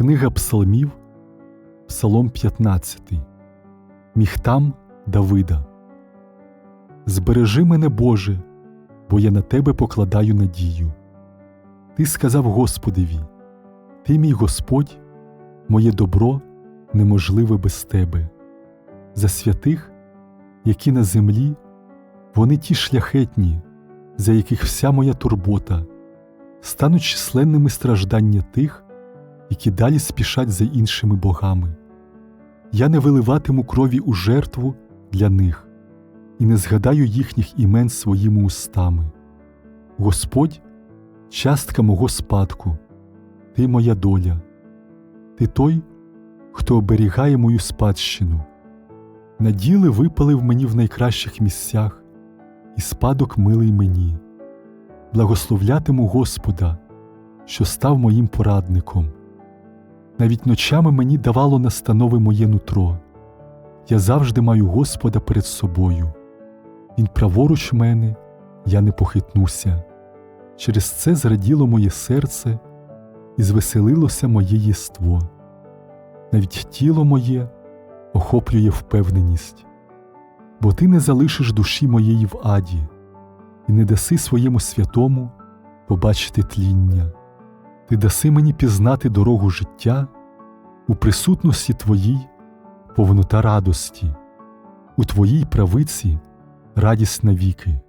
Книга Псалмів, Псалом 15, Міхтам Давида. Збережи мене, Боже, бо я на Тебе покладаю надію. Ти сказав Господеві: Ти, мій Господь, моє добро неможливе без Тебе. За святих, які на землі, вони ті шляхетні, за яких вся моя турбота, стануть численними страждання тих, які далі спішать за іншими богами. Я не виливатиму крові у жертву для них і не згадаю їхніх імен своїми устами. Господь, частка мого спадку, ти моя доля, ти той, хто оберігає мою спадщину. Наділи випалив мені в найкращих місцях, і спадок милий мені. Благословлятиму Господа, що став моїм порадником. Навіть ночами мені давало настанови моє нутро. Я завжди маю Господа перед собою. Він праворуч мене, я не похитнуся. Через це зраділо моє серце і звеселилося моє єство. Навіть тіло моє охоплює впевненість, бо ти не залишиш душі моєї в аді і не даси своєму святому побачити тління. Ти даси мені пізнати дорогу життя у присутності Твоїй повнота радості, у Твоїй правиці радість навіки.